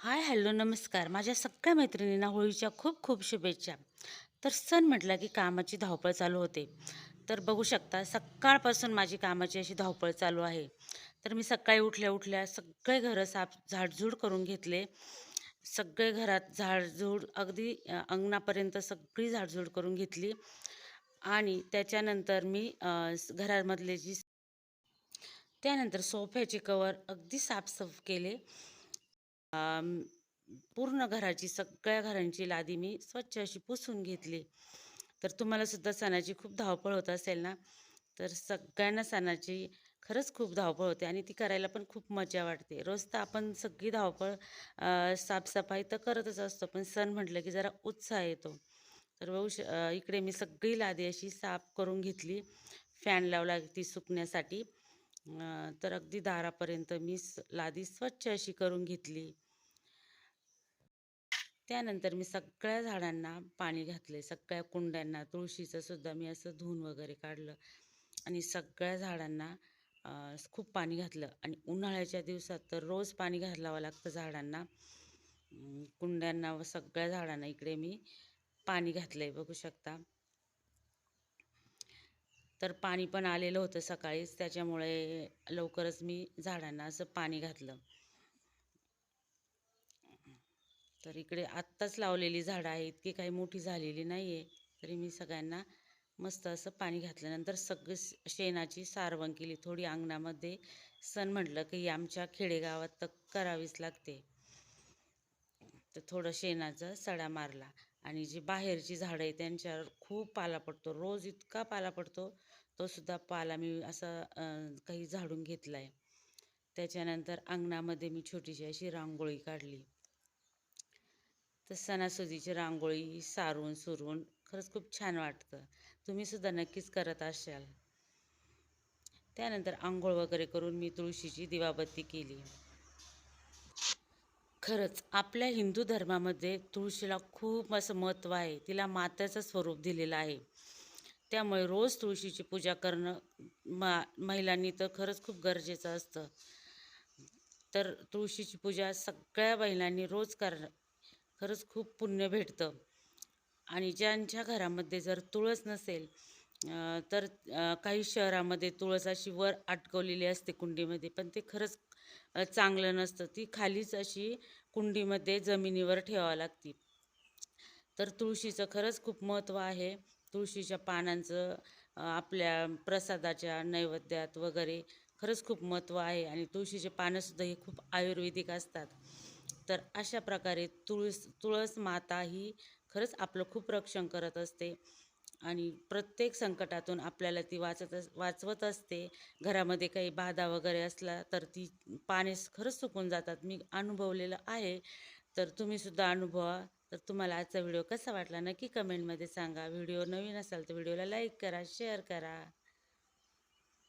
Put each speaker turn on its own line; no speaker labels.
Hi hello नमस्कार. माझ्या सगळ्या मैत्रिणींना होळीच्या खूप खूप शुभेच्छा. तर सण म्हटलं की कामाची धावपळ चालू होते. तर बघू शकता सकाळपासून माझी कामाची अशी धावपळ चालू आहे. तर मी सकाळी उठल्या उठल्या सगळे घरं साफ झाडझूड करून घेतले. सगळे घरात झाडझूड अगदी अंगणापर्यंत सगळी झाडझूड करून घेतली. आणि त्याच्यानंतर मी घरामधले जी त्यानंतर सोफ्याचे कवर अगदी साफसफ केले. पूर्ण घराची सगळ्या घरांची लादी मी स्वच्छ अशी पुसून घेतली. तर तुम्हाला सुद्धा सणाची खूप धावपळ होत असेल ना? तर सगळ्यांना सणाची खरंच खूप धावपळ होते आणि ती करायला पण खूप मजा वाटते. रोज तर आपण सगळी धावपळ साफसफाई तर करतच असतो पण सण म्हटलं की जरा उत्साह येतो. तर बघू इकडे मी सगळी लादी अशी साफ करून घेतली. फॅन लावला ती सुकण्यासाठी. तर अगदी दारापर्यंत मी स- लादी स्वच्छ अशी करून घेतली. त्यानंतर मी सगळ्या झाडांना पाणी घातले सगळ्या कुंड्यांना तुळशीचं सुद्धा मी असं धुवून वगैरे काढलं आणि सगळ्या झाडांना खूप पाणी घातलं. आणि उन्हाळ्याच्या दिवसात तर रोज पाणी घालावं लागतं झाडांना. कुंड्यांना व सगळ्या झाडांना इकडे मी पाणी घातलं आहे बघू शकता. तर पाणी पण आलेलं होतं सकाळीच त्याच्यामुळे लवकरच मी झाडांना असं पाणी घातलं. तर इकडे आत्ताच लावलेली झाडं आहे इतकी काही मोठी झालेली नाही आहे तरी मी सगळ्यांना मस्त असं पाणी घातल्यानंतर सगळी शेणाची सारवण केली. थोडी अंगणामध्ये सण म्हटलं की आमच्या खेडेगावात तर करावीच लागते. तर थोडं शेणाचा सडा मारला आणि जी बाहेरची झाडं आहे त्यांच्यावर खूप पाला पडतो. रोज इतका पाला पडतो तो सुद्धा पाला मी असा काही झाडून घेतला आहे त्याच्यानंतर अंगणामध्ये मी छोटीशी अशी रांगोळी काढली. तर सणासुदीची रांगोळी सारून सुरून खरंच खूप छान वाटतं. तुम्ही सुद्धा नक्कीच करत असाल. त्यानंतर आंघोळ वगैरे करून मी तुळशीची दिवाबत्ती केली. खरंच आपल्या हिंदू धर्मामध्ये तुळशीला खूप असं महत्त्व आहे. तिला मातेचं स्वरूप दिलेलं आहे. त्यामुळे रोज तुळशीची पूजा करणं मा महिलांनी तर खरंच खूप गरजेचं असतं. तर तुळशीची पूजा सगळ्या महिलांनी रोज करणं खरंच खूप पुण्य भेटतं. आणि ज्यांच्या घरामध्ये जर तुळस नसेल तर काही शहरामध्ये तुळस अशी वर अटकवलेली असते कुंडीमध्ये पण ते खरंच चांगलं नसतं. ती खालीच अशी कुंडीमध्ये जमिनीवर ठेवावं लागती. तर तुळशीचं खरंच खूप महत्त्व आहे. तुळशीच्या पानांचं आपल्या प्रसादाच्या नैवेद्यात वगैरे खरंच खूप महत्त्व आहे आणि तुळशीचे पानंसुद्धा हे खूप आयुर्वेदिक असतात. तर अशा प्रकारे तुळस तुळस माता ही खरंच आपलं खूप रक्षण करत असते. आणि प्रत्येक संकटातून आपल्याला ती वाचत अस वाचवत असते. घरामध्ये काही बाधा वगैरे असला तर ती पाने खरंच सुकून जातात. मी अनुभवलेलं आहे. तर तुम्ही सुद्धा अनुभवा. तर तुम्हाला आजचा व्हिडिओ कसा वाटला नक्की कमेंटमध्ये सांगा. व्हिडिओ नवीन असाल तर व्हिडिओला लाईक करा शेअर करा.